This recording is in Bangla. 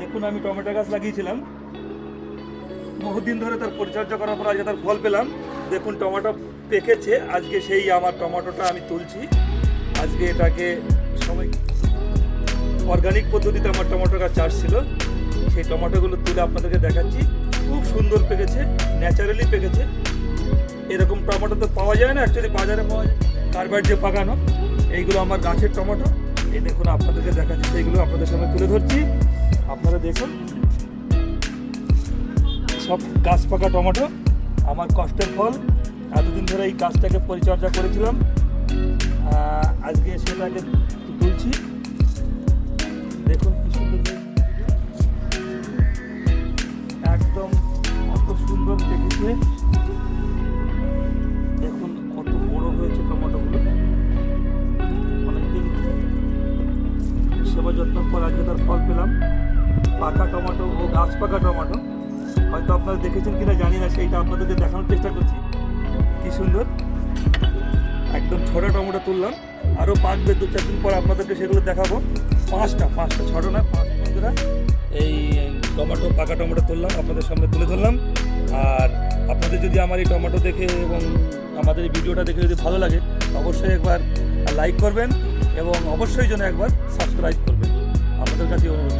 দেখুন, আমি টমেটো গাছ লাগিয়েছিলাম। বহুদিন ধরে তার পরিচর্যা করার পর আজকে তার ফল পেলাম। দেখুন, টমেটো পেকেছে। আজকে সেই আমার টমেটোটা আমি তুলছি। আজকে এটাকে সবাই অর্গানিক পদ্ধতিতে আমার টমেটো গাছ চাষ ছিল। সেই টমেটোগুলো তুলে আপনাদেরকে দেখাচ্ছি। খুব সুন্দর পেকেছে, ন্যাচারালি পেকেছে। এরকম টমেটো তো পাওয়া যায় না অ্যাকচুয়ালি বাজারে পাওয়া যায়। কার্বাইড যে পাকানো, এইগুলো আমার গাছের টমেটো। এই দেখুন, আপনাদেরকে দেখাচ্ছি, সেইগুলো আপনাদের সামনে তুলে ধরছি। আপনারা দেখুন। সব গাছ পাকা টমেটো, আমার কষ্টের ফল। এতদিন ধরে এই গাছটাকে পরিচর্যা করেছিলাম। আজকে সেটাকে তুলছি। দেখুন কি সুন্দর একদম কত সুন্দর দেখেছে দেখুন কত বড় হয়েছে টমেটোগুলো। অনেকদিন সেবা যত্ন পর আজকে তার ফল পেলাম। গাছ পাকা টমেটো হয়তো আপনারা দেখেছেন কিনা জানি না, সেইটা আপনাদেরকে দেখানোর চেষ্টা করছি। কি সুন্দর। একদম ছোটো টমেটো তুললাম। আরও পাকবে দু চার দিন পর আপনাদেরকে সেগুলো দেখাবো। পাঁচটা পাঁচটা, ছোটো না, পাঁচ বন্ধুরা। এই টমেটো, পাকা টমেটো তুললাম, আপনাদের সামনে তুলে ধরলাম। আর আপনাদের যদি আমার এই টমেটো দেখে এবং আমাদের এই ভিডিওটা দেখে যদি ভালো লাগে, অবশ্যই একবার লাইক করবেন এবং অবশ্যই যেন একবার সাবস্ক্রাইব করবেন। আমাদের কাছে অনুরোধ